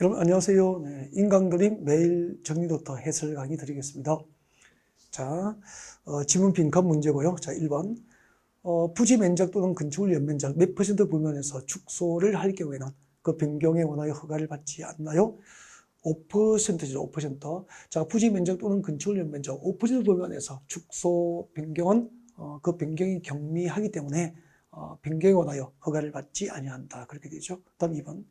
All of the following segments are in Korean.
여러분 안녕하세요. 네, 인강드림 매일 정리도터 해설 강의 드리겠습니다. 자, 어, 지문 빈칸 문제고요. 자, 1번. 어, 부지 면적 또는 건축물 연면적 몇 퍼센트 부면에서 축소를 할 경우에는 그 변경에 원하여 허가를 받지 않나요? 5%죠, 5%. 자, 부지 면적 또는 건축물 연면적 5% 부면에서 축소 변경은 어, 그 변경이 경미하기 때문에 어, 변경에 원하여 허가를 받지 아니한다. 그렇게 되죠. 다음 2번.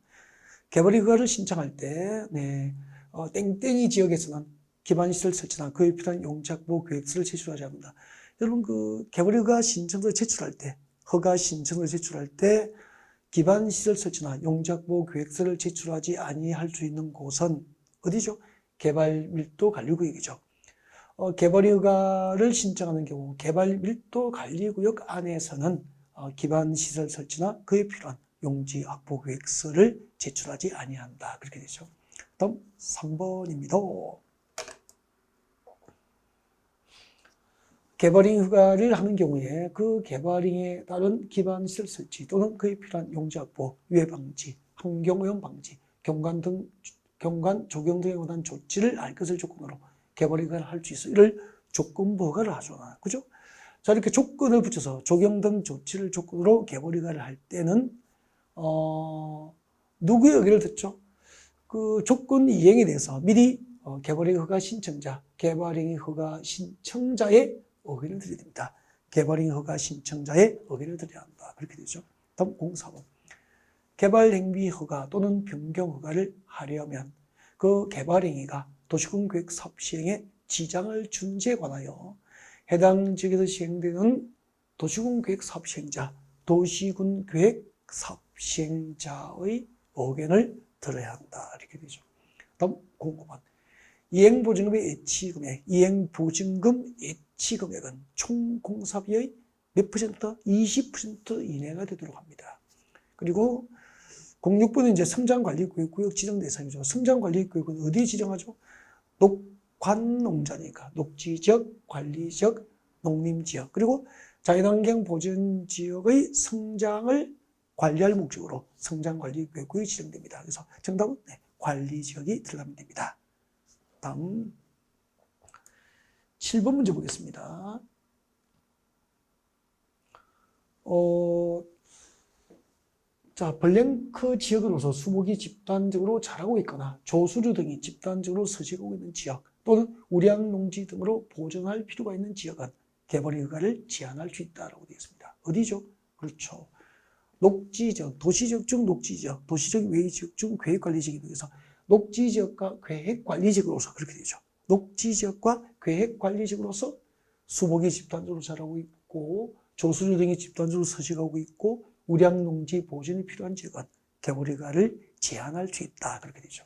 개발 허가를 신청할 때, 네, 어, 땡땡이 지역에서는 기반시설 설치나 그에 필요한 용적보 계획서를 제출하지 합니다. 여러분, 그 개발 허가 신청서를 제출할 때, 허가 신청을 제출할 때 기반시설 설치나 용적보 계획서를 제출하지 아니할 수 있는 곳은 어디죠? 개발 밀도 관리구역이죠. 어, 개발 허가를 신청하는 경우 개발 밀도 관리구역 안에서는 어, 기반시설 설치나 그에 필요한 용지 확보 계획서를 제출하지 아니한다. 그렇게 되죠. 다음 3번입니다. 개발링 휴가를 하는 경우에 그 개발링에 따른 기반시설 설치 또는 그에 필요한 용지 확보, 유해 방지, 환경오염 방지, 경관 등 경관 조경 등에 관한 조치를 알 것을 조건으로 개발링을 할 수 있어. 이를 조건부 허가를 하죠. 그죠? 자, 이렇게 조건을 붙여서 조경 등 조치를 조건으로 개발 허가를 할 때는 어, 누구의 의견을 듣죠? 그 조건 이행에 대해서 미리 어, 개발행 허가 신청자, 개발행 허가 신청자의 의견을 드려야 됩니다. 개발행 허가 신청자의 의견을 드려야 한다. 그렇게 되죠. 다음 04번. 개발 행위 허가 또는 변경 허가를 하려면 그 개발 행위가 도시군 계획 사업 시행에 지장을 준데 관하여 해당 지역에서 시행되는 도시군 계획 사업 시행자, 도시군 계획 시행자의 의견을 들어야 한다. 이렇게 되죠. 다음 09번. 이행보증금의 예치금액, 이행보증금 예치금액은 총 공사비의 몇 퍼센트? 20% 이내가 되도록 합니다. 그리고 06번은 이제 성장관리구역 구역 지정 대상이죠. 성장관리구역은 어디에 지정하죠? 녹관농자니까 녹지적, 관리적, 농림 지역 그리고 자연환경 보전 지역의 성장을 관리할 목적으로 성장관리구역이 지정됩니다. 그래서 정답은 네, 관리지역이 들어가면 됩니다. 다음 7번 문제 보겠습니다. 어, 자, 벌랭크 지역으로서 수목이 집단적으로 자라고 있거나 조수류 등이 집단적으로 서식하고 있는 지역 또는 우량 농지 등으로 보존할 필요가 있는 지역은 개발 허가를 제한할 수 있다고 되어 있습니다. 어디죠? 그렇죠. 녹지지역, 도시지역 중 녹지지역, 도시적 외지역 중 계획관리지역에 대해서 녹지지역과 계획관리지역으로서 그렇게 되죠. 녹지지역과 계획관리지역으로서 수목이 집단적으로 자라고 있고 조수류 등이 집단적으로 서식하고 있고 우량농지 보존이 필요한 지역은 개발허가를 제한할 수 있다. 그렇게 되죠.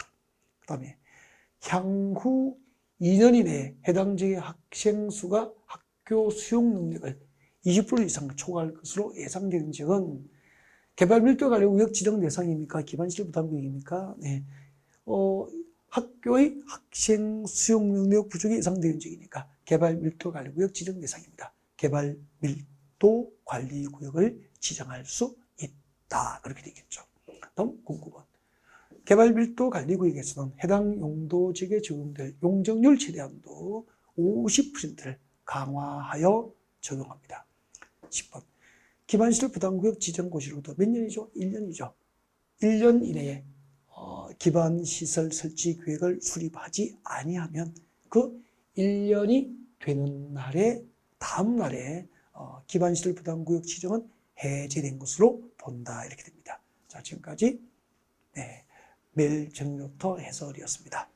그 다음에 향후 2년 이내에 해당 지역의 학생 수가 학교 수용 능력을 20% 이상 초과할 것으로 예상되는 지역은 개발 밀도 관리 구역 지정 대상입니까? 기반시설 부담구역입니까? 네. 어, 학교의 학생 수용 능력 부족이 예상되는 지역이니까 개발 밀도 관리 구역 지정 대상입니다. 개발 밀도 관리 구역을 지정할 수 있다. 그렇게 되겠죠. 다음 09번. 개발 밀도 관리 구역에서는 해당 용도 지역에 적용될 용적률 최대한도 50%를 강화하여 적용합니다. 10번. 기반시설 부담구역 지정고시로부터 몇 년이죠? 1년이죠. 1년 이내에 어, 기반시설 설치 계획을 수립하지 아니하면 그 1년이 되는 날에 다음 날에 어, 기반시설 부담구역 지정은 해제된 것으로 본다 이렇게 됩니다. 자 지금까지 네, 매일 정리부터 해설이었습니다.